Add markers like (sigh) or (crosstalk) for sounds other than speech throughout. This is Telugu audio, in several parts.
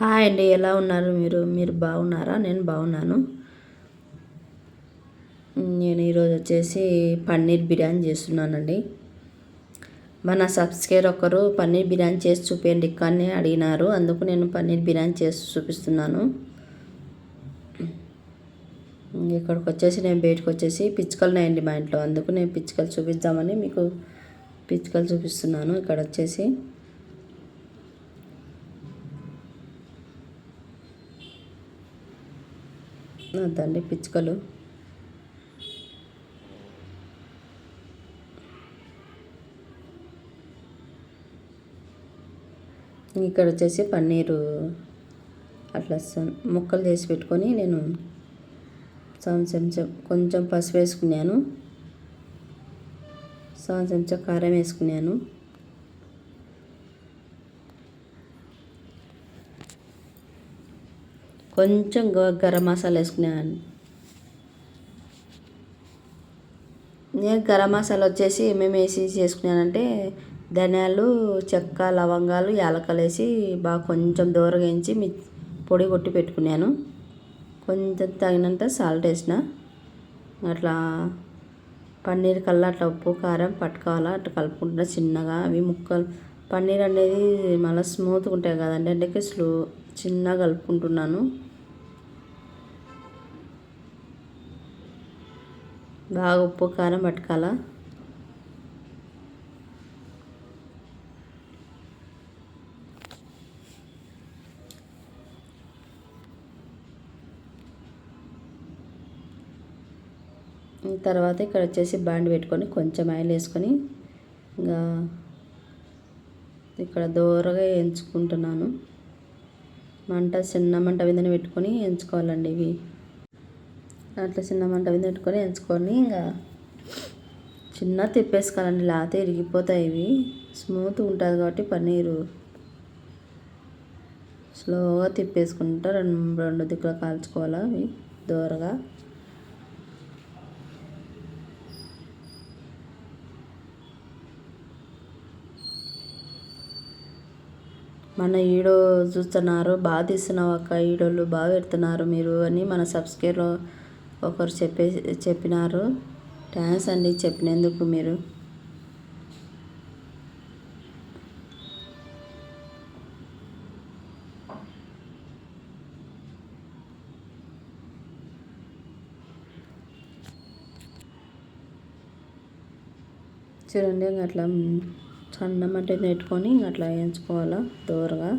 హాయ్ అండి ఎలా ఉన్నారు మీరు? మీరు బాగున్నారా? నేను బాగున్నాను. నేను ఈరోజు వచ్చేసి పన్నీర్ బిర్యానీ చేస్తున్నానండి. మన సబ్స్క్రైబర్ ఒకరు పన్నీర్ బిర్యానీ చేసి చూపించండి కానీ అడిగినారు. అందుకు నేను పన్నీర్ బిర్యానీ చేసి చూపిస్తున్నాను. ఇక్కడికి వచ్చేసి నేను బయటకు వచ్చేసి పిచ్చుకలు ఉన్నాయండి మా ఇంట్లో. అందుకు నేను పిచ్చుకలు చూపిద్దామని మీకు పిచ్చుకలు చూపిస్తున్నాను. ఇక్కడ వచ్చేసి అదండి పిచ్చుకలు. ఇక్కడ వచ్చేసి పన్నీరు అట్లా ముక్కలు చేసి పెట్టుకొని నేను సగం చెంచా కొంచెం పసుపు వేసుకున్నాను. సగం చెంచా కారం వేసుకున్నాను. కొంచెం గరం మసాలా వేసుకున్నాను నేను గరం మసాలా వచ్చేసి ఏమేమి వేసి చేసుకున్నానంటే ధనియాలు చెక్క లవంగాలు యాలకలు వేసి బాగా కొంచెం దూరగా వేయించి పొడి కొట్టి పెట్టుకున్నాను. కొంచెం తగినంత సాల్ట్ వేసిన. అట్లా పన్నీర్ కల్లా అట్లా ఉప్పు కారం పట్టుకోవాలా అట్లా కలుపుకుంటున్నా చిన్నగా. అవి ముక్కలు పన్నీర్ అనేది మళ్ళీ స్మూత్గా ఉంటాయి కదండి అందుకే స్లో చిన్నగా కలుపుకుంటున్నాను. బాగా ఉప్పు కారం పట్టుకాల తర్వాత ఇక్కడ వచ్చేసి బాండ్ పెట్టుకొని కొంచెం ఆయిల్ వేసుకొని ఇంకా ఇక్కడ దూరగా ఎంచుకుంటున్నాను మంట చిన్న మంట మీదనే పెట్టుకొని ఎంచుకోవాలండి ఇవి. అట్లా చిన్న మంట మీద పెట్టుకొని ఎంచుకొని ఇంకా చిన్న తిప్పేసుకోవాలండి. లేకపోతే ఇరిగిపోతాయి ఇవి. స్మూత్ ఉంటుంది కాబట్టి పన్నీరు. స్లోగా తిప్పేసుకుంటా రెండు రెండు దిక్కులు కాల్చుకోవాలి అవి దూరగా. మన ఈడో చూస్తున్నారు బాగా తీస్తున్నావు అక్క ఈడోళ్ళు బాగా పెడుతున్నారు మీరు అని మన సబ్స్క్రైబర్ ఒకరు చెప్పే చెప్పినారు. థ్యాంక్స్ అండి చెప్పినందుకు మీరు. చూడండి అట్లా సన్నమంటే నెట్టుకొని అట్లా వేయించుకోవాలా దూరగా.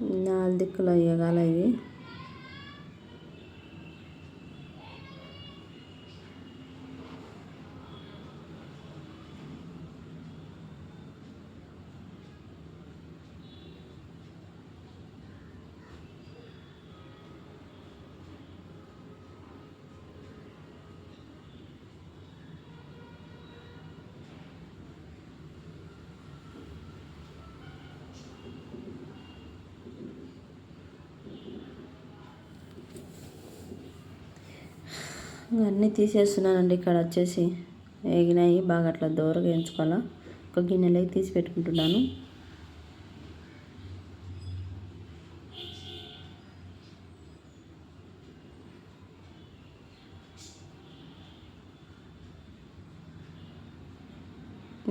నాలుగు దిక్కులు వేయగాల ఇది అన్నీ తీసేస్తున్నానండి ఇక్కడ వచ్చేసి. వేగినాయి బాగా అట్లా దూరగా వేయించుకోవాలా ఒక గిన్నెలోకి తీసి పెట్టుకుంటున్నాను.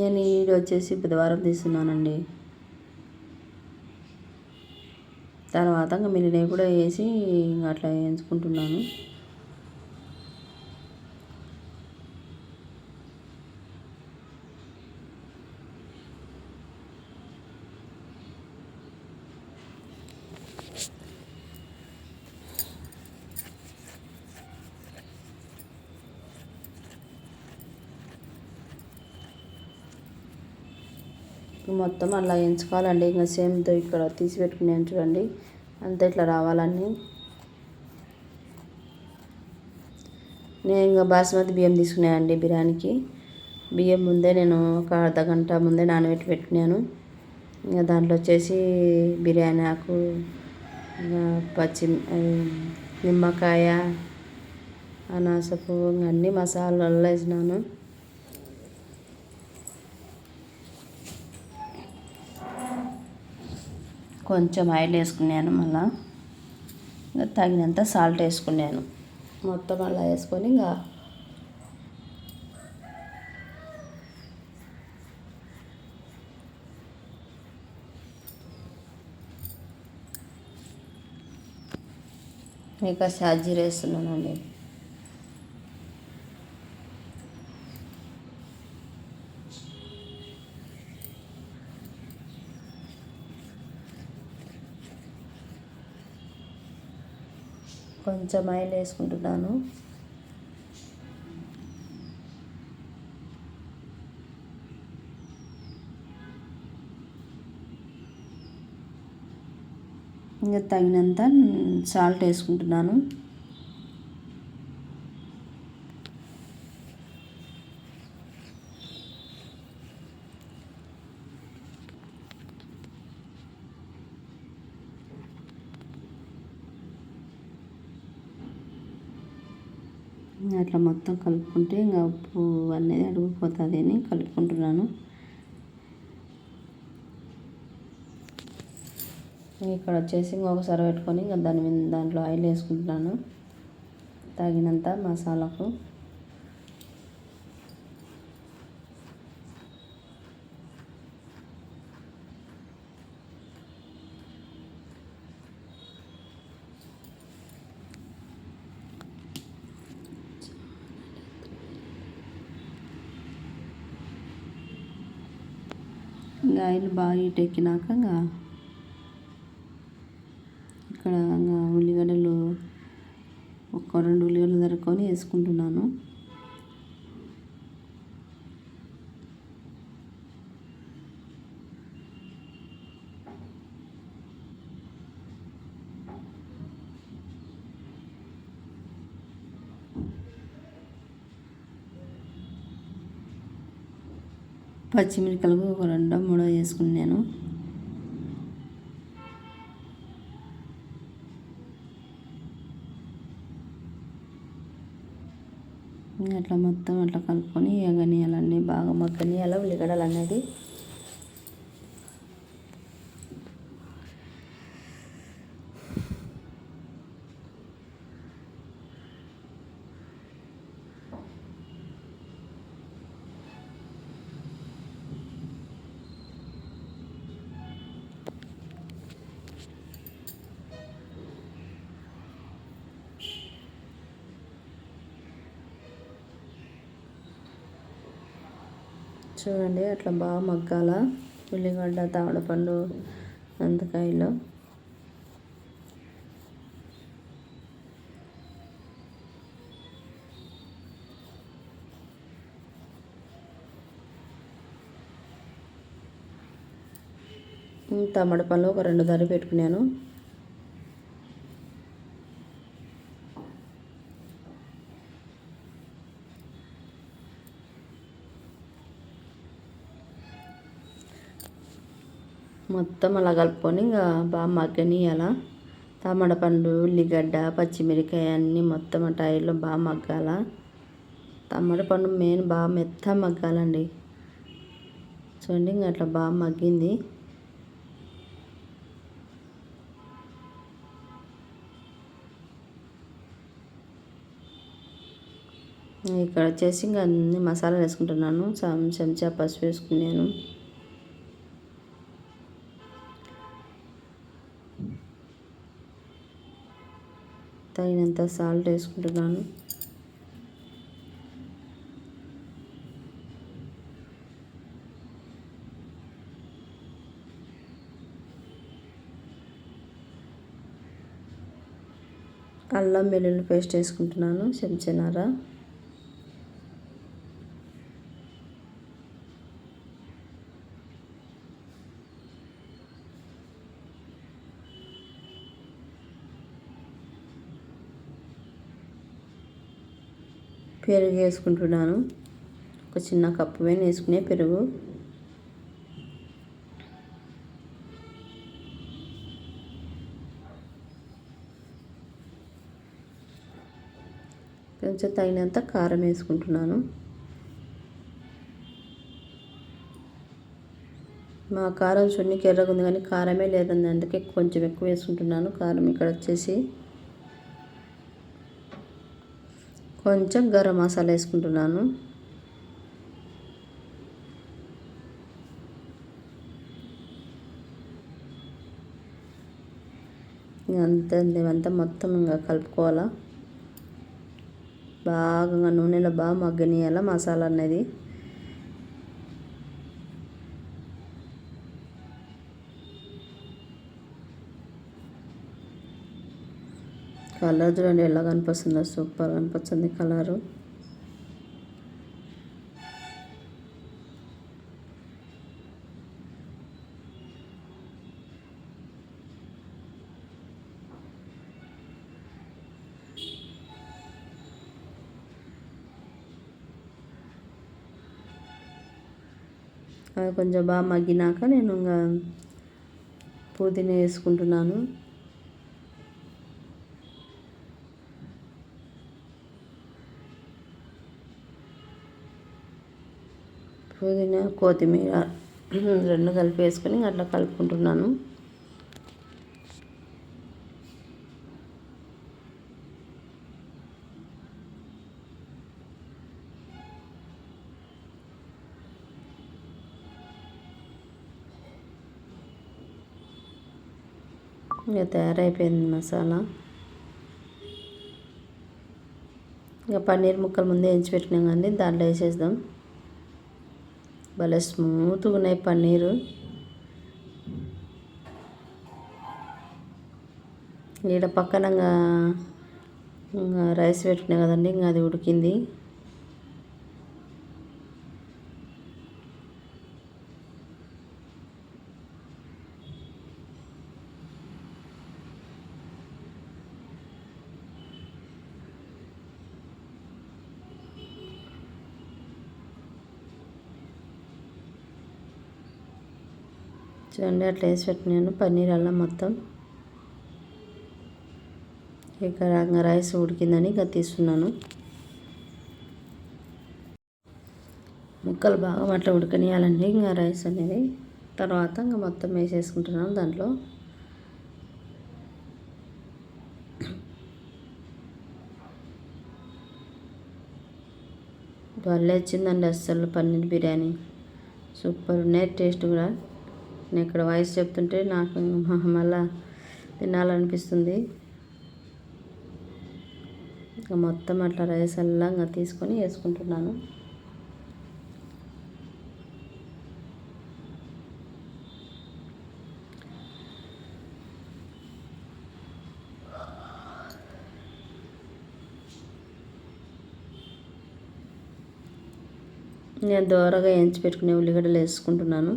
నేను ఈడు వచ్చేసి బుధవారం తీస్తున్నానండి. తర్వాత ఇంకా మిగిలినవి కూడా వేసి అట్లా వేయించుకుంటున్నాను మొత్తం అలా ఎంచుకోవాలండి. ఇంకా సేమ్తో ఇక్కడ తీసి పెట్టుకుని చూడండి. అంతా ఇట్లా రావాలని నేను ఇంకా బాస్మతి బియ్యం తీసుకున్నానండి బిర్యానీకి. బియ్యం ముందే నేను ఒక అర్ధ గంట ముందే నానబెట్టి పెట్టుకున్నాను. ఇంకా దాంట్లో వచ్చేసి బిర్యానీ ఆకు ఇంకా పచ్చి నిమ్మకాయ అనాసపు ఇంకా అన్ని మసాలాలు వేసినాను. కొంచెం ఆయిల్ వేసుకున్నాను మళ్ళా. ఇంకా తగినంత సాల్ట్ వేసుకున్నాను. మొత్తం అలా వేసుకొని ఇంకా ఇంకా షాజీరా వేస్తున్నానండి. కొంచెం ఆయిల్ వేసుకుంటున్నాను. ఇంకా తగినంత సాల్ట్ వేసుకుంటున్నాను. అట్లా మొత్తం కలుపుకుంటే ఇంకా ఉప్పు అనేది అడుగుపోతుంది అని కలుపుకుంటున్నాను ఇక్కడ వచ్చేసి ఇంకొకసారి పెట్టుకొని ఇంకా దాని మీద దాంట్లో ఆయిల్ వేసుకుంటున్నాను. తగినంత మసాలాకు. ఇంకా ఆయిల్ బాగా హీట్ ఎక్కినాక ఇంకా ఇక్కడ ఉల్లిగడ్డలు ఒక రెండు ఉల్లిగడ్డలు తరుక్కొని వేసుకుంటున్నాను. పచ్చిమిరపకాయలు ఒక రెండో మూడో వేసుకున్నాను. అట్లా మొత్తం అట్లా కలుపుకొని ఎగనియాలన్నీ బాగా మగ్గనియాల ఉల్లిగడ్డలు అనేది చూడండి అట్లా బాగా మగ్గాల? ఉల్లిగడ్డ తామడపండు అంతకాయలు టమాటా పళ్ళు ఒక రెండు ధర పెట్టుకున్నాను. మొత్తం అలా కలుపుకొని ఇంకా బాగా మగ్గనియాల తమడ పండు ఉల్లిగడ్డ పచ్చిమిరకాయ అన్నీ మొత్తం ఆ టైర్లో బాగా మగ్గాల. టమాటా పండు మెయిన్ బాగా మెత్త మగ్గాలండి. చూడండి ఇంకా అట్లా బాగా మగ్గింది. ఇక్కడ వచ్చేసి ఇంకా అన్ని మసాలాలు వేసుకుంటున్నాను. చెంచా పసుపు వేసుకున్నాను. తగినంత సాల్ట్ వేసుకుంటున్నాను అల్లం వెల్లుల్లి పేస్ట్ వేసుకుంటున్నాను చెంచనార. పెరుగు వేసుకుంటున్నాను. ఒక చిన్న కప్పు వేని వేసుకునే పెరుగు. కొంచెం తగినంత కారం వేసుకుంటున్నాను. మా కారం చున్నీకి ఎర్రగా ఉంది కానీ కారమే లేదండి అందుకే కొంచెం ఎక్కువ వేసుకుంటున్నాను. కారం ఇక్కడ వచ్చేసి కొంచెం గరం మసాలా వేసుకుంటున్నాను. అంతే ఇవంతా మొత్తం ఇంకా కలుపుకోవాలా. బాగా నూనెలో బాగా మగ్గనియాల మసాలా అనేది. కలర్ చూడండి ఎలా కనిపిస్తుందో సూపర్ కనిపిస్తుంది కలరు. అది కొంచెం బాగా మగ్గినాక నేను ఇంకా పుదీనా వేసుకుంటున్నాను. పుదీనా కొత్తిమీర రెండు కలిపి వేసుకొని అట్లా కలుపుకుంటున్నాను. ఇక తయారైపోయింది మసాలా. ఇక పన్నీర్ ముక్కలు ముందే ఎంచి పెట్టినాం కానీ దాంట్లో వేసేద్దాం. భలే స్మూత్గా ఉన్నాయి పన్నీరు. ఈడ పక్కన రైస్ పెట్టుకునే కదండి ఇంకా అది ఉడికింది. చూడండి అట్లా వేసి పెట్టినాను. పన్నీర్ అల్లం మొత్తం. ఇక రైస్ ఉడికిందని ఇక తీస్తున్నాను. ముక్కలు బాగా అట్లా ఉడకనియాలండి ఇంకా రైస్ అనేది. తర్వాత ఇంకా మొత్తం వేసేసుకుంటున్నాను దాంట్లో. భలే వచ్చిందండి అస్సలు పన్నీర్ బిర్యానీ. సూపర్ ఉన్నాయి టేస్ట్ కూడా. నేను ఇక్కడ వాయిస్ చెప్తుంటే నాకు (laughs) మళ్ళా తినాలనిపిస్తుంది. ఇంకా మొత్తం అట్లా రైస్ అల్లా ఇంకా తీసుకొని వేసుకుంటున్నాను. నేను దోరగా ఎంచి పెట్టుకునే ఉల్లిగడ్డలు వేసుకుంటున్నాను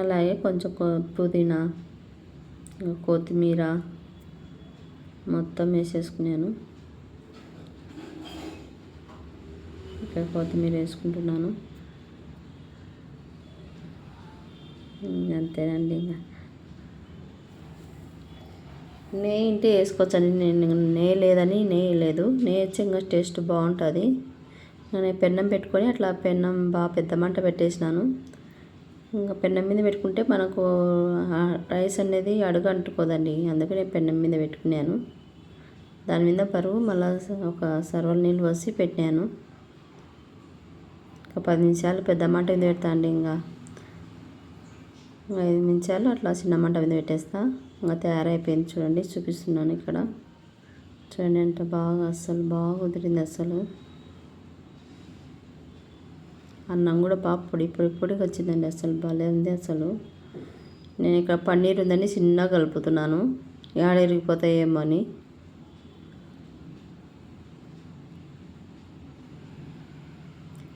అలాగే కొంచెం పుదీనా కొత్తిమీర మొత్తం వేసేసుకున్నాను. ఇక్కడ కొత్తిమీర వేసుకుంటున్నాను. అంతేనండి ఇంకా నెయ్యి ఇంటే వేసుకోవచ్చండి. నేను నెయ్యి లేదని నెయ్యి లేదు. నెయ్యి వచ్చి ఇంకా టేస్ట్ బాగుంటుంది. నేను పెన్నం పెట్టుకొని అట్లా పెన్నం బాగా పెద్ద మంట పెట్టేసినాను. ఇంకా పెన్నం మీద పెట్టుకుంటే మనకు రైస్ అనేది అడుగు అంటుకోదండి. అందుకే నేను పెన్నం మీద పెట్టుకున్నాను. దాని మీద పరుగు మళ్ళీ ఒక సర్వల నీళ్ళు పోసి పెట్టాను ఒక పది నిమిషాలు పెద్ద మంట మీద పెడతా అండి ఇంకా ఐదు నిమిషాలు అట్లా చిన్న మంట మీద పెట్టేస్తా. ఇంకా తయారైపోయింది చూడండి చూపిస్తున్నాను ఇక్కడ. చూడండి అంటే బాగా అస్సలు బాగా కుదిరింది అసలు అన్నం కూడా పాప పొడి పొడి పొడిగా వచ్చిందండి అసలు. భలే ఉంది అసలు. నేను ఇక్కడ పన్నీర్ ఉందని చిన్నగా కలుపుతున్నాను. యాడ అని.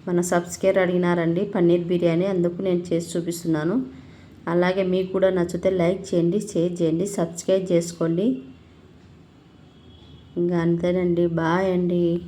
మన సబ్స్క్రైబర్ అడిగినారండి పన్నీర్ బిర్యానీ అందుకు నేను చేసి చూపిస్తున్నాను. అలాగే మీకు కూడా నచ్చితే లైక్ చేయండి షేర్ చేయండి సబ్స్క్రైబ్ చేసుకోండి. ఇంకా అంతేనండి. బాయ్ అండి.